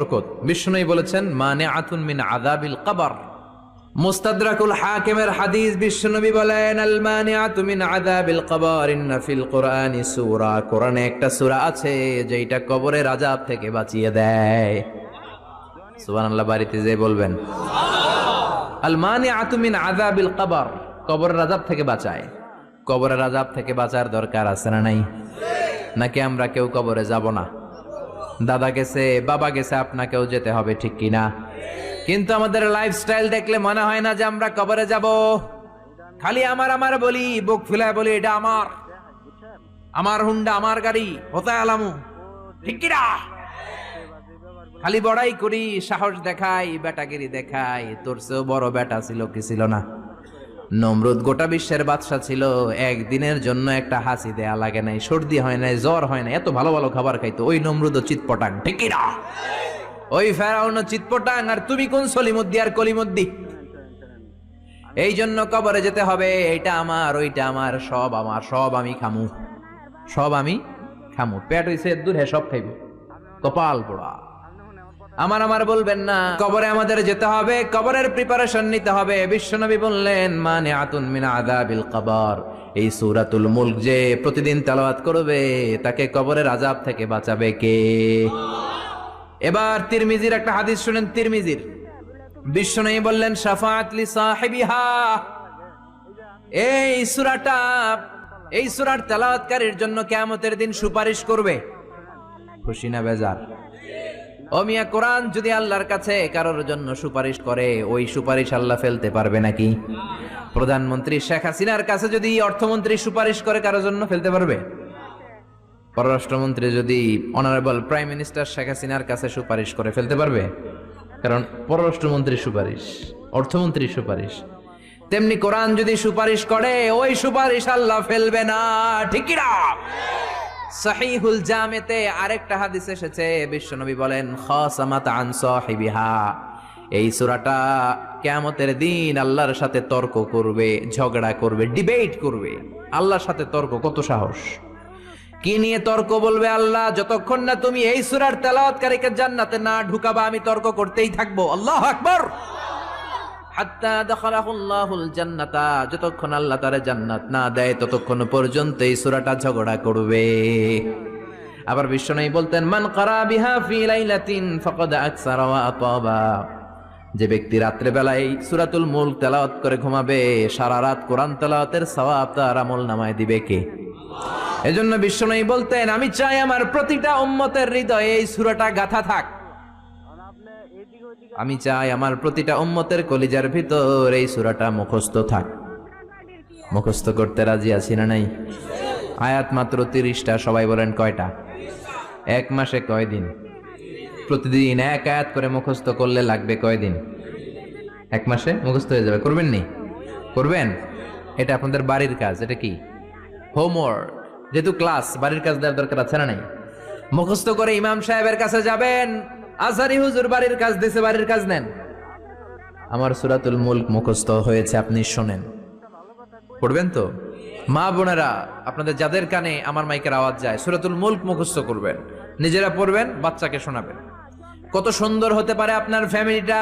বরকত। বিষ্ণুই বলেছেন মানে আতুন মিন আদাবিল কবর। মুস্তাদরাকুল হাকিমের হাদিস বিশ্বনবী বলেন আল মানিআতু মিন আযাবিল কবর, ইন্না ফিল কুরআনি সূরা। কোরআনে একটা সূরা আছে যেটা কবরের আযাব থেকে বাঁচিয়ে দেয়। সুবহানাল্লাহ, বাড়িতে যে বলবেন। আল মানিআতু মিন আযাবিল কবর। কবরের আযাব থেকে বাঁচায়। কবরের আযাব থেকে বাঁচার দরকার আছে না নাই? নাকি আমরা কেউ কবরে যাব না? দাদা গেছে, বাবা গেছে, আপনাকেও যেতে হবে, ঠিক কিনা কিন্তু আমাদের লাইফস্টাইল দেখলে মনে হয় না যে আমরা কবরে যাব। খালি আমার আমার বলি, বুক ফুলায় বলি, এটা আমার। আমার হুন্ডা, আমার গাড়ি হোতায় আলামু? ঠিক কিনা খালি বড়াই করি, সাহস দেখাই, বেটাগিরি দেখাই, তোর চেয়েও বড় বেটা ছিল কি ছিল না? নমরুদ গোটা বিশ্বের বাদশা ছিল। একদিনের জন্য একটা হাসি দেয়া লাগে নাই, সর্দি হয় নাই, জ্বর হয় না এত ভালো ভালো খাবার খাইতো। ওই নমরুদ চিৎপটাং, ঠিক কি না ওই ফেরাউন চিৎপটাং, আর তুমি কোন সলিমুদ্দি আর কলিমুদ্দি? এই জন্য কবরে যেতে হবে, এইটা আমার, ওইটা আমার, সব আমার, সব আমি খামু। সব আমি খামু। পেট হইছে দূর হে সব খাইব। কপাল পোড়া। আমার আমার বলবেন না। কবরে আমাদের যেতে হবে, কবরের প্রিপারেশন নিতে হবে। বিশ্বনবী বললেন মানে আতুন মিন আযাবিল কবর। এই সূরাতুল মুলক যে প্রতিদিন তেলাওয়াত করবে, তাকে কবরের আযাব থেকে বাঁচাবে কে? এবার তিরমিজির একটা হাদিস শুনেন, তিরমিজির। বিশ্বনবী বললেন, শাফাআত লি সাহিবিহা। এই সূরাটা, এই সূরার তেলাওয়াতকারীর জন্য কিয়ামতের দিন সুপারিশ করবে। খুশি না বেজার? ও মিয়া, কোরআন যদি আল্লাহর কাছে কারোর জন্য সুপারিশ করে, ওই সুপারিশ আল্লাহ ফেলতে পারবে নাকি? প্রধানমন্ত্রী শেখ হাসিনার কাছে যদি অর্থমন্ত্রী সুপারিশ করে, কারোর জন্য ফেলতে পারবে? পররাষ্ট্রমন্ত্রী যদি অনারেবল প্রাইম মিনিস্টার শেখ হাসিনার কাছে সুপারিশ করে ফেলতে পারবে? কারণ পররাষ্ট্রমন্ত্রীর সুপারিশ অর্থমন্ত্রীর সুপারিশ। তেমনি কোরআন যদি সুপারিশ করে, ওই সুপারিশ আল্লাহ ফেলবে না, ঠিক না সহিহুল জামেতে আরেকটা হাদিস এসেছে বিশ্বনবী বলেন, খাসামাত আন সাহিবিহা। এই সূরাটা কিয়ামতের দিন আল্লাহর সাথে তর্ক করবে, ঝগড়া করবে ডিবেট করবে। আল্লাহর সাথে তর্ক, কত সাহস। কি নিয়ে তর্ক বলবে আল্লাহ? যতক্ষণ না তুমি এই সূরার তেলাওয়াতকারীকে জান্নাতে না ঢুকাবা, আমি তর্ক করতেই থাকব। আল্লাহ আকবার! হাত্তা দাখালাহুল্লাহুল জান্নাতা, যতক্ষণ আল্লাহ তারে জান্নাত না দেয়, ততক্ষণ পর্যন্ত এই সূরাটা ঝগড়া করবে। আবার বিশ্বনবী বলতেন, মান কারা বিহা ফি লাইলাতিন ফাকাদ আকসারা ওয়া আতাবা। যে ব্যক্তি রাত্রে বেলা এই সূরাতুল তেলাওয়াত করে ঘুমাবে, সারা রাত কোরআন তেলাওয়াতের সওয়াব তার আমল নামায় দিবে কে? এজন্য বিশ্বনবী বলতেন, আমি চাই আমার প্রতিটা উম্মতের হৃদয়ে এই সূরাটা গাথা থাক। আমি চাই আমার প্রতিটা উম্মতের কলিজার ভিতর এই সূরাটা মুখস্থ থাক। মুখস্থ করতে রাজি আছি না নাই? আয়াত মাত্র তিরিশটা, সবাই বলেন কয়টা? এক মাসে কয় দিন? প্রতিদিন এক আয়াত করে মুখস্থ করলে লাগবে কয়দিন এক মাসে মুখস্থ হয়ে যাবে। করবেন নি? করবেন? এটা আপনাদের বাড়ির কাজ, এটা কি? হোমওয়ার্ক। যেহেতু ক্লাস, বাড়ির কাজ দেওয়ার দরকার আছে না নাই? মুখস্থ করে ইমাম সাহেবের কাছে যাবেন। আজহারি হুজুর বাড়ির কাজ দিছে, বাড়ির কাজ নেন। আমার সুরাতুল মুলক মুখস্থ হয়েছে, আপনি শোনেন। পড়বেন তো? মা বোনেরা, আপনাদের যাদের কানে আমার মাইকের আওয়াজ যায়, সুরাতুল মুলক মুখস্থ করবেন। নিজেরা পড়বেন, বাচ্চাকে শোনাবেন। কত সুন্দর হতে পারে আপনার ফ্যামিলিটা